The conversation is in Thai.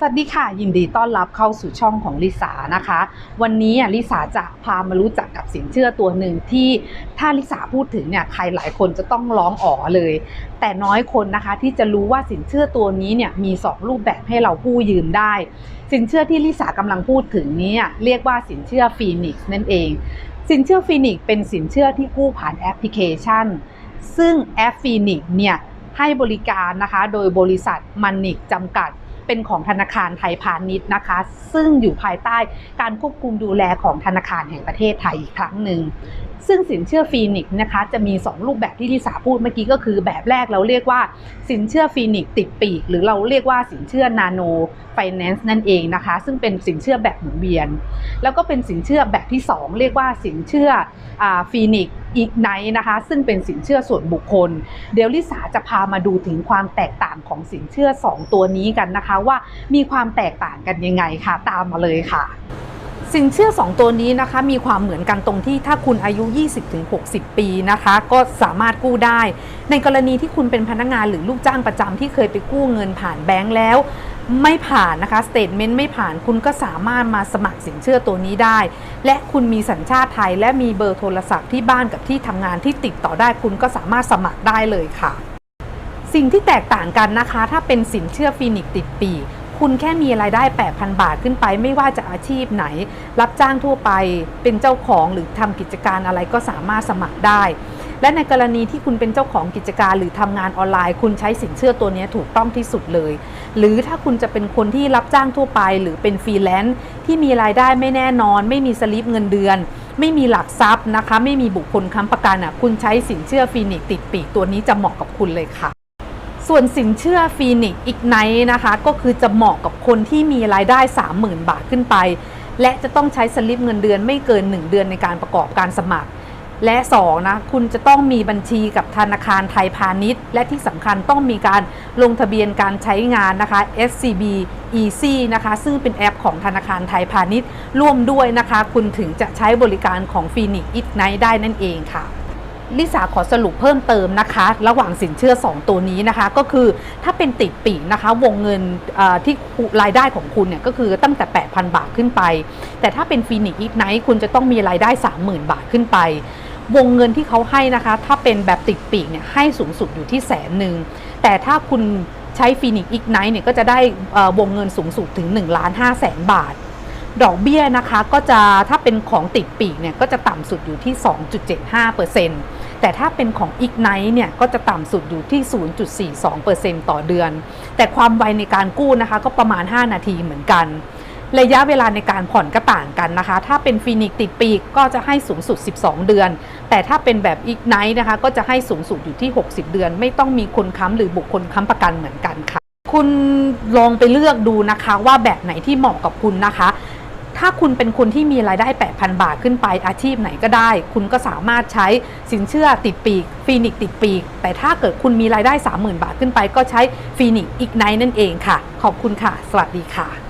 สวัสดีค่ะ ยินดีต้อนรับเข้าสู่ช่องของลิสานะคะ วันนี้ลิสาจะพามารู้จักกับสินเชื่อตัวหนึ่งที่ถ้าลิสาพูดถึงเนี่ยใครหลายคนจะต้องร้องอ๋อเลย แต่น้อยคนนะคะที่จะรู้ว่าสินเชื่อตัวนี้เนี่ยมีสองรูปแบบให้เรากู้ยืมได้ สินเชื่อที่ลิสากำลังพูดถึงนี้เรียกว่าสินเชื่อฟีนิกซ์นั่นเอง สินเชื่อฟีนิกซ์เป็นสินเชื่อที่กู้ผ่านแอปพลิเคชัน ซึ่งแอปฟีนิกซ์เนี่ยให้บริการนะคะโดยบริษัทมันนิกจำกัด เป็นของธนาคารไทยพาณิชย์นะคะ ซึ่งอยู่ภายใต้การควบคุมดูแลของธนาคารแห่งประเทศไทยอีกครั้งหนึ่งซึ่งสินเชื่อฟีนิกซ์นะคะ จะมี 2 รูปแบบที่ลิสาพูดเมื่อกี้ก็คือแบบแรกเราเรียกว่าสินเชื่อฟีนิกซ์ติดปีก หรือเราเรียกว่าสินเชื่อนาโนไฟแนนซ์นั่นเองนะคะ ซึ่งเป็นสินเชื่อแบบหมุนเวียน แล้วก็เป็นสินเชื่อแบบที่ 2 เรียกว่าสินเชื่อฟีนิก อีกไนนะคะ ซึ่งเป็นสินเชื่อส่วนบุคคล เดี๋ยวลิสาจะพามาดูถึงความแตกต่างของสินเชื่อ 2 ตัวนี้กันนะคะ ว่ามีความแตกต่างกันยังไงค่ะ ตามมาเลยค่ะสินเชื่อ 2 ตัวนี้นะคะมีความเหมือนกันตรงที่ถ้าคุณอายุ 20-60 ปีนะคะ ก็สามารถกู้ได้ ในกรณีที่คุณเป็นพนักงานหรือลูกจ้างประจำที่เคยไปกู้เงินผ่านแบงก์แล้ว ไม่ผ่านนะคะสเตทเมนต์ไม่ผ่านคุณก็สามารถมาสมัครสินเชื่อตัวนี้ได้ และคุณมีสัญชาติไทย และมีเบอร์โทรศัพท์ที่บ้านกับที่ทำงานที่ติดต่อได้คุณก็สามารถสมัครได้เลยค่ะ สิ่งที่แตกต่างกันนะคะ ถ้าเป็นสินเชื่อฟีนิกติดปีคุณแค่มีรายได้ 8,000 บาทขึ้นไป ไม่ว่าจะอาชีพไหน รับจ้างทั่วไป เป็นเจ้าของหรือทำกิจการอะไรก็สามารถสมัครได้ และในกรณีที่คุณเป็นเจ้าของกิจการ หรือทำงานออนไลน์ คุณใช้สินเชื่อตัวนี้ถูกต้องที่สุดเลย หรือถ้าคุณจะเป็นคนที่รับจ้างทั่วไป หรือเป็นฟรีแลนซ์ที่มีรายได้ไม่แน่นอน ไม่มีสลิปเงินเดือน ไม่มีหลักทรัพย์นะคะ ไม่มีบุคคลค้ำประกันอะคุณใช้สินเชื่อฟีนิกติดปีกตัวนี้จะเหมาะกับคุณเลยค่ะส่วนสินเชื่อฟีนิกอีกไนนะคะ ก็คือจะเหมาะกับคนที่มีรายได้ 30,000 บาทขึ้นไป และจะต้องใช้สลิปเงินเดือนไม่เกิน 1 เดือนในการประกอบการสมัคร และ2นะคุณจะต้องมีบัญชีกับธนาคารไทยพาณิชย์ และที่สำคัญต้องมีการลงทะเบียนการใช้งานนะคะ SCB Easy นะคะซึ่งเป็นแอปของธนาคารไทยพาณิชย์ ร่วมด้วยนะคะ คุณถึงจะใช้บริการของ Phoenix Ignite ได้นั่นเองค่ะลิสาขอสรุปเพิ่มเติมนะคะ ระหว่างสินเชื่อ 2 ตัวนี้นะคะ ก็คือถ้าเป็นติดปีกนะคะ วงเงินที่รายได้ของคุณเนี่ยก็คือตั้งแต่ 8,000 บาทขึ้นไป แต่ถ้าเป็นฟีนิกอีกไนท์คุณจะต้องมีรายได้ 30,000 บาทขึ้นไป วงเงินที่เขาให้นะคะ ถ้าเป็นแบบติดปีกเนี่ยให้สูงสุดอยู่ที่แสนหนึ่ง แต่ถ้าคุณใช้ฟีนิกอีกไนท์เนี่ยก็จะได้วงเงินสูงสุดถึง1ล้าน5แสนบาท ดอกเบี้ยนะคะก็จะถ้าเป็นของติดปีกเนี่ยก็จะต่ำสุดอยู่ที่ 2.75%แต่ถ้าเป็นของ Ignite เนี่ยก็จะต่ำสุดอยู่ที่ 0.42%ต่อเดือน แต่ความไวในการกู้นะคะก็ประมาณ 5 นาทีเหมือนกัน ระยะเวลาในการผ่อนก็ต่างกันนะคะ ถ้าเป็นฟีนิกติดปีกก็จะให้สูงสุด 12 เดือน แต่ถ้าเป็นแบบ Ignite นะคะ ก็จะให้สูงสุดอยู่ที่ 60 เดือน ไม่ต้องมีคนค้ำหรือบุคคลค้ำประกันเหมือนกันค่ะ คุณลองไปเลือกดูนะคะว่าแบบไหนที่เหมาะกับคุณนะคะถ้าคุณเป็นคนที่มีรายได้ 8,000 บาทขึ้นไปอาชีพไหนก็ได้ คุณก็สามารถใช้สินเชื่อติดปีกฟีนิกติดปีก แต่ถ้าเกิดคุณมีรายได้ 30,000 บาทขึ้นไป ก็ใช้ฟีนิกอีกไนนั่นเองค่ะ ขอบคุณค่ะ สวัสดีค่ะ